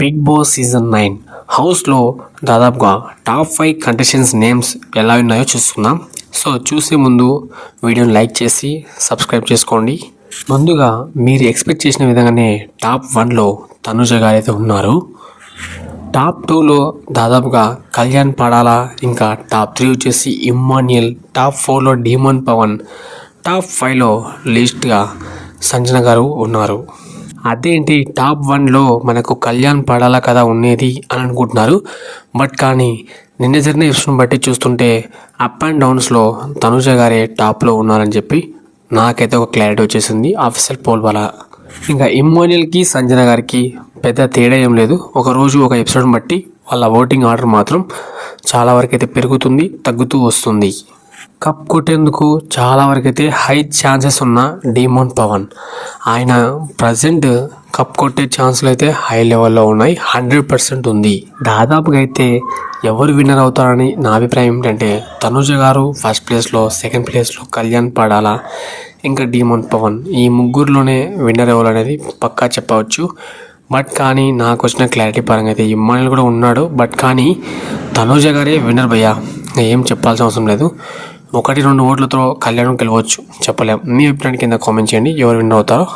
Big boss season nine హౌస్లో దాదాపుగా top five contestants names ఎలా ఉన్నాయో చూస్తున్నాం. సో చూసే ముందు వీడియోని లైక్ చేసి సబ్స్క్రైబ్ చేసుకోండి. ముందుగా మీరు ఎక్స్పెక్ట్ చేసిన విధంగానే టాప్ వన్లో తనుజ గారు అయితే ఉన్నారు. టాప్ టూలో దాదాపుగా కళ్యాణ్ పడాలా ఇంకా టాప్ త్రీ వచ్చేసి ఇమ్మాన్యుయల్ టాప్ ఫోర్లో డీమన్ పవన్ టాప్ ఫైవ్లో లీస్ట్గా సంజన గారు ఉన్నారు. అదేంటి టాప్ వన్లో మనకు కళ్యాణ్ పడాలా కదా ఉండేది అని అనుకుంటున్నారు? బట్ కానీ నిన్న జరిగిన విషయం బట్టి చూస్తుంటే అప్ అండ్ డౌన్స్లో తనుజ గారే టాప్లో ఉన్నారని చెప్పి నాకైతే ఒక క్లారిటీ వచ్చేసింది. ఆఫీసర్ పోల్ వల్ల ఇంకా ఇమ్మోనియల్కి సంజన గారికి పెద్ద తేడా ఏం లేదు. ఒక రోజు ఒక ఎపిసోడ్ బట్టి వాళ్ళ ఓటింగ్ ఆర్డర్ మాత్రం చాలా వరకు అయితే పెరుగుతుంది తగ్గుతూ వస్తుంది. కప్ కొట్టేందుకు చాలా వరకైతే హై ఛాన్సెస్ ఉన్న డీమోన్ పవన్. ఆయన ప్రజెంట్ కప్ కొట్టే ఛాన్సులు అయితే హై లెవెల్లో ఉన్నాయి. హండ్రెడ్ పర్సెంట్ ఉంది. దాదాపుగా అయితే ఎవరు విన్నర్ అవుతారని నా అభిప్రాయం ఏంటంటే తనుజ గారు ఫస్ట్ ప్లేస్లో సెకండ్ ప్లేస్లో కళ్యాణ్ పడాలా ఇంకా డీమోన్ పవన్. ఈ ముగ్గురులోనే విన్నర్ ఎవరు అనేది పక్కా చెప్పవచ్చు. బట్ కానీ నాకు వచ్చిన క్లారిటీ పరంగా అయితే ఇమ్మానుల్ కూడా ఉన్నాడు. బట్ కానీ తనుజ గారే విన్నర్ భయ్యా. ఏం చెప్పాల్సిన అవసరం లేదు. ఒకటి రెండు ఓట్లతో కళ్యాణం గెలవచ్చు. చెప్పలేం. మీ అభిప్రాయం కింద కామెంట్ చేయండి. ఎవరు విన్ అవుతారో